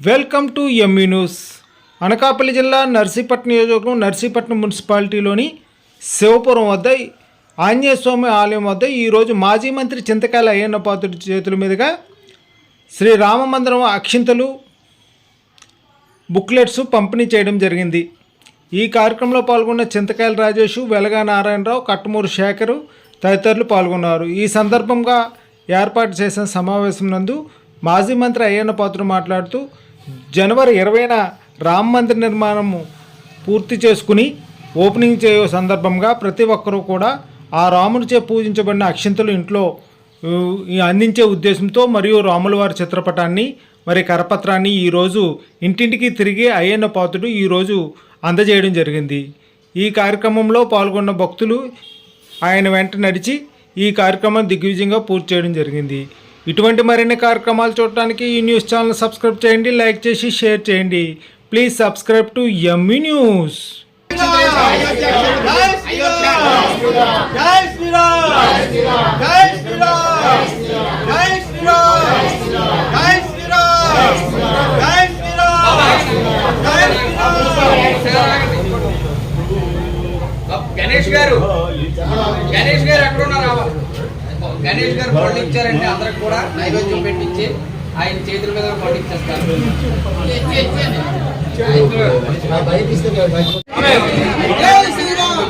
Welcome to ME news Anakapalli జిల్లా నర్సీపట్నం నియోజకవర్గం నర్సీపట్నం మున్సిపాలిటీలోని శివపురం వద్ద ఆంజనేయస్వామి ఆలయం వద్ద ఈరోజు మాజీ మంత్రి చింతకాయల అయ్యన్న పాత్రుడి చేతుల మీదుగా శ్రీ రామమందిరం అక్షింతలు బుక్లెట్స్ పంపిణీ చేయడం జరిగింది. ఈ కార్యక్రమంలో పాల్గొన్న చింతకాయల రాజేషు వెలగా నారాయణరావు కట్టమూరు శేఖరు తదితరులు పాల్గొన్నారు. ఈ సందర్భంగా ఏర్పాటు చేసిన సమావేశం నందు మాజీ మంత్రి అయ్యన్న పాత్రుడు మాట్లాడుతూ జనవరి ఇరవైన రామ మందిర నిర్మాణము పూర్తి చేసుకుని ఓపెనింగ్ చేయ సందర్భంగా ప్రతి ఒక్కరూ కూడా ఆ రామునిచే పూజించబడిన అక్షింతలు ఇంట్లో అందించే ఉద్దేశంతో మరియు రాముల వారి చిత్రపటాన్ని మరి కరపత్రాన్ని ఈరోజు ఇంటింటికి తిరిగి అయ్యన్న పాతుడు ఈరోజు అందజేయడం జరిగింది. ఈ కార్యక్రమంలో పాల్గొన్న భక్తులు ఆయన వెంట నడిచి ఈ కార్యక్రమం దిగ్విజయంగా పూర్తి చేయడం జరిగింది. ఇటువంటి మరిన్ని కార్యక్రమాలు చూడటానికి ఈ న్యూస్ ఛానల్ సబ్స్క్రైబ్ చేయండి లైక్ చేసి షేర్ చేయండి. Please subscribe to ME news జై శ్రీరామ్ జై శ్రీరామ్ జై శ్రీరామ్ జై శ్రీరామ్ జై శ్రీరామ్ జై శ్రీరామ్ జై శ్రీరామ్ గణేష్ గారు గణేష్ గారు ఎక్కడ ఉన్నారు గణేష్ గారు పండు ఇచ్చారంటే అందరికి కూడా నైవేద్యం పెట్టించి ఆయన చేతుల మీద పండు ఇచ్చేస్తారు. జై శ్రీరామ్.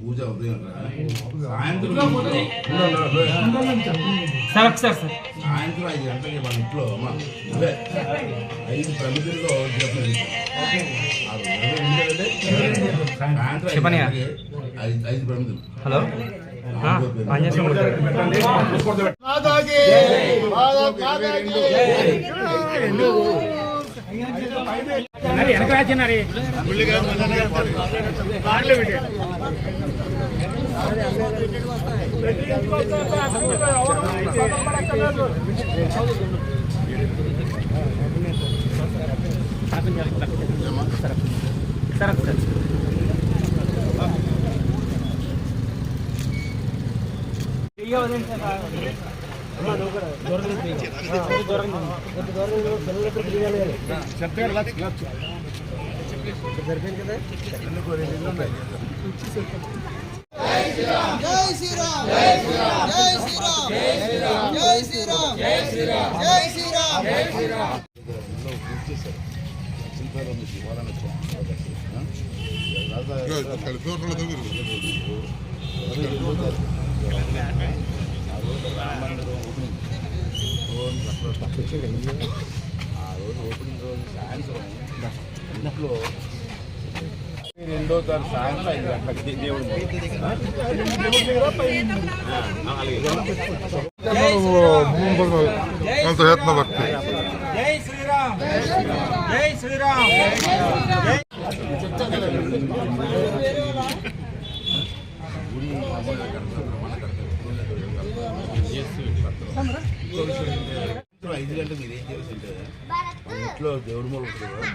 పూజ ఉదయం. సాయంత్రం సాయంత్రం ఐదు గంటలకి మన ఇంట్లో ఐదు ప్రమిదల్లో దీపం వెలిగించాం. ఆ ఇరవై నిమిషాలంటే సాయంత్రం ఐదు గంటలకి ఐదు- ఐదు జై శ్రీరామ్ జై శ్రీరామ్ జై శ్రీరామ్ జై శ్రీరామ్ జై శ్రీరామ్ జై శ్రీరామ్ జై శ్రీరామ్. ఆ రోజు సాయంత్రం ఇంట్లో రెండో తారీఖు సాయంత్రం ఐదు గంటలకి దేవుడు ప్రయత్న జై శ్రీరామ్ జై శ్రీరామ్. ఐదు గంటలకు మీరు ఏం చేయాల్సింటే మన ఇంట్లో దేవుడి మూల ఉంటుంది కదా,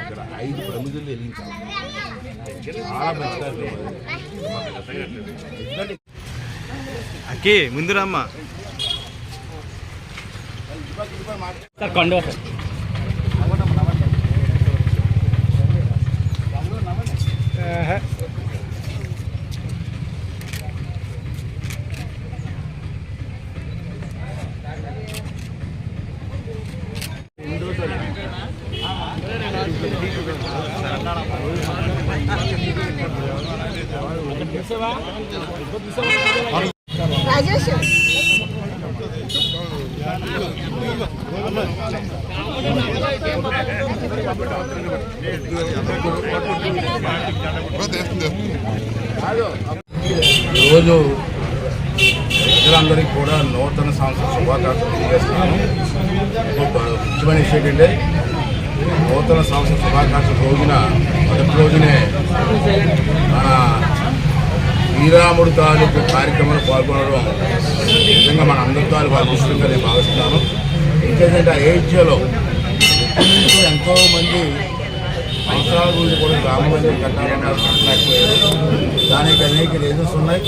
అక్కడ ఐదు ప్రమిదలు వెలిగించాలి చాలా మంచి కార్యక్రమం అది. ఎందుకంటే అక్కి ముందు రమ్మా సార్ కొండ సార్ రాజేష్ ఈరోజు ప్రజలందరికీ కూడా నూతన సంవత్సర శుభాకాంక్షలు తెలియజేస్తున్నాను. ముఖ్యమైన విషయం ఏంటంటే నూతన సంవత్సర శుభాకాంక్షల రోజున మొదటి రోజునే మన శ్రీరాముడు తాలూకు కార్యక్రమంలో పాల్గొనడం నిజంగా మన అందరి తాలూకు అదృష్టంగా నేను భావిస్తున్నాను. ఇంకేంటంటే ఆ ఏజ్లో ఎంతోమంది అవసరాల గురించి కూడా రామ మందిరం కట్టాలన్నారు కట్టలేకపోయారు దానికి అనేక రీజన్స్ ఉన్నాయి.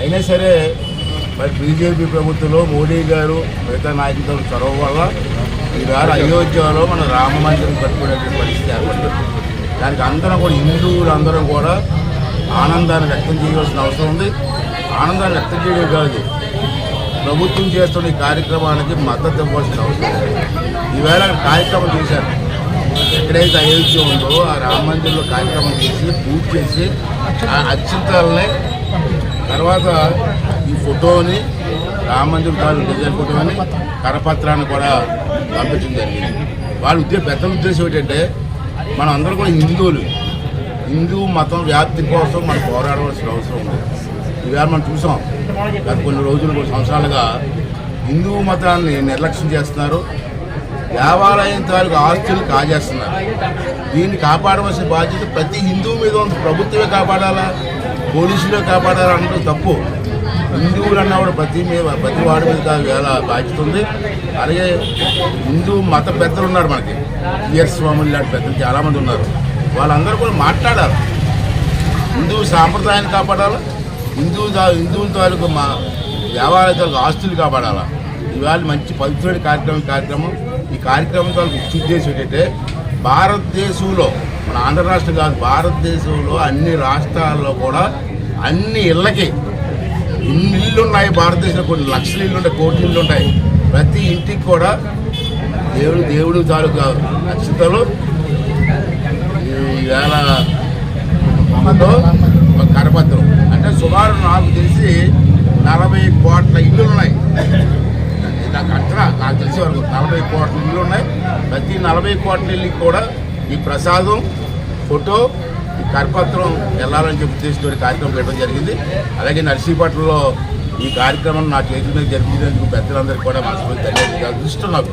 అయినా సరే మరి బీజేపీ ప్రభుత్వంలో మోడీ గారు మిగతా నాయకులతో చొరవ వల్ల ఈరోజు అయోధ్యలో మన రామ మందిరం కట్టుకునేటువంటి పరిస్థితి ఏర్పడుతుంది. దానికి అందరం కూడా హిందువులు అందరం కూడా ఆనందాన్ని వ్యక్తం చేయవలసిన అవసరం ఉంది. ఆనందాన్ని వ్యక్తం చేయడం కాదు ప్రభుత్వం చేస్తున్న ఈ కార్యక్రమానికి మద్దతు ఇవ్వాల్సిన అవసరం ఉంది. ఈవేళ కార్యక్రమం చేశారు. ఎక్కడైతే అయోధ్య ఉందో ఆ రామ మందిర్లో కార్యక్రమం చేసి పూజ చేసి ఆ అత్యంతాలని తర్వాత ఈ ఫోటోని రామ మందిరం తాలూకు డిజైన్ ఫోటోని కరపత్రాన్ని కూడా పంపించడం జరిగింది. వాళ్ళ ఉద్దేశం పెద్ద ఉద్దేశం ఏంటంటే మనం అందరం కూడా హిందువులు. హిందూ మతం వ్యాప్తి కోసం మనం పోరాడవలసిన అవసరం ఉంది. ఇవాళ మనం చూసాం గత కొన్ని రోజులు కొన్ని సంవత్సరాలుగా హిందూ మతాన్ని నిర్లక్ష్యం చేస్తున్నారు. దేవాలయం తాలూకు ఆస్తులు కాజేస్తున్నారు. దీన్ని కాపాడవలసిన బాధ్యత ప్రతి హిందువు మీద ఉంది. ప్రభుత్వమే కాపాడాలా? పోలీసులే కాపాడాలా? అనడం తప్పు. హిందువులు అన్నవాడు ప్రతి మీద ప్రతి వాడి మీద ఎలా వేళ బాధ్యత ఉంది? అలాగే హిందూ మత పెద్దలు ఉన్నారు మనకి. ఈఎస్ స్వాములు లాంటి పెద్దలు చాలామంది ఉన్నారు. వాళ్ళందరూ కూడా మాట్లాడాలి. హిందూ సాంప్రదాయాన్ని కాపాడాలి? హిందూ హిందువుల తాలూకు మా దేవాలయ తాలూకు ఆస్తులు కాపాడాలా? ఇవాళ మంచి పవిత్రమైన కార్యక్రమం కార్యక్రమం. ఈ కార్యక్రమం తాలూకు ముఖ్య ఉద్దేశం ఏంటంటే భారతదేశంలో మన ఆంధ్ర రాష్ట్రం కాదు భారతదేశంలో అన్ని రాష్ట్రాల్లో కూడా అన్ని ఇళ్ళకి ఇన్ని ఇళ్ళు ఉన్నాయి భారతదేశంలో కొన్ని లక్షల ఇళ్ళు ఉంటాయి కోట్ల ఇళ్ళు ఉంటాయి ప్రతి ఇంటికి కూడా దేవుడు దేవుడు తాలూకా నక్షత్రాలు. ఈవేళ ఒక కరపత్రం. అంటే సుమారు నాకు తెలిసి నలభై కోట్ల ఇల్లు ఉన్నాయి నాకు అంచనా నాకు తెలిసే వరకు నలభై కోట్ల ఇల్లు ఉన్నాయి ప్రతి నలభై కోట్ల ఇల్లుకి కూడా ఈ ప్రసాదం ఫోటో కరపత్రం వెళ్ళాలని చెప్పి ఉద్దేశంతో కార్యక్రమం పెట్టడం జరిగింది. అలాగే నర్సీపట్నంలో ఈ కార్యక్రమం నా చేతుల మీద జరిపించినందుకు పెద్దలందరికీ కూడా మనస్ఫూర్తి ధన్యవాదాలు. అదృష్టం నాకు.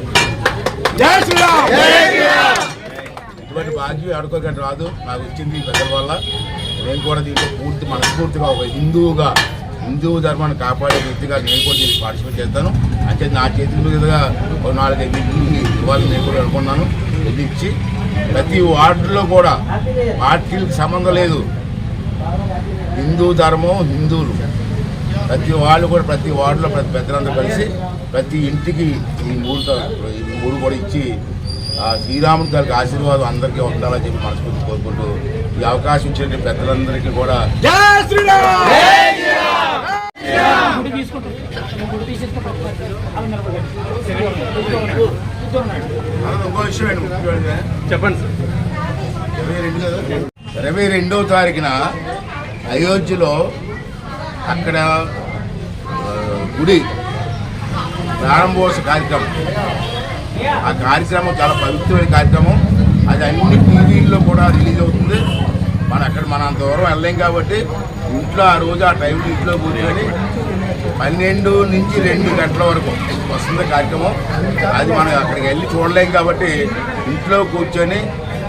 ఇటువంటి భాగ్యం ఆడుకోగట్టు రాదు. నాకు వచ్చింది పెద్దల వల్ల. నేను కూడా దీంట్లో పూర్తి మనస్ఫూర్తిగా ఒక హిందువుగా హిందూ ధర్మాన్ని కాపాడే వ్యక్తిగా నేను కూడా దీనికి పార్టిసిపేట్ చేస్తాను. అంటే నా చేతుల మీదుగా ఒక నాలుగైదు ఇవ్వాలని నేను కూడా అనుకున్నాను. ఇల్లు ఇచ్చి ప్రతి వార్డులో కూడా పార్టీలకు సంబంధం లేదు. హిందూ ధర్మం హిందువులు. ప్రతి వాళ్ళు కూడా ప్రతి వార్డులో ప్రతి పెద్దలందరూ కలిసి ప్రతి ఇంటికి ఈ మూడు త- ఈ మూడు కూడా ఇచ్చి ఆ శ్రీరాముడి గారికి ఆశీర్వాదం అందరికీ ఉండాలని చెప్పి మనస్ఫూర్తి కోరుకుంటూ ఈ అవకాశం ఇచ్చిన పెద్దలందరికీ కూడా అలాగే చెప్పండి. ఇరవై రెండు ఇరవై రెండవ తారీఖున అయోధ్యలో అక్కడ గుడి ప్రారంభోత్సవ కార్యక్రమం. ఆ కార్యక్రమం చాలా పవిత్రమైన కార్యక్రమం. అది అన్ని టీవీల్లో కూడా రిలీజ్ అవుతుంది. మనం అక్కడ మనం అంత దూరం వెళ్ళలేం కాబట్టి ఇంట్లో ఆ రోజు ఆ టైంలో ఇంట్లో కూర్చొని పన్నెండు నుంచి రెండు గంటల వరకు వస్తుంది కార్యక్రమం. అది మనం అక్కడికి వెళ్ళి చూడలేం కాబట్టి ఇంట్లో కూర్చొని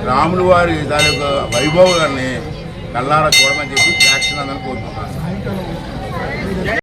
రాములు వారి దాని యొక్క వైభవాన్ని కళ్ళారా చూడమని చెప్పి ప్రేక్షకులందరూ కోరుకుంటున్నాను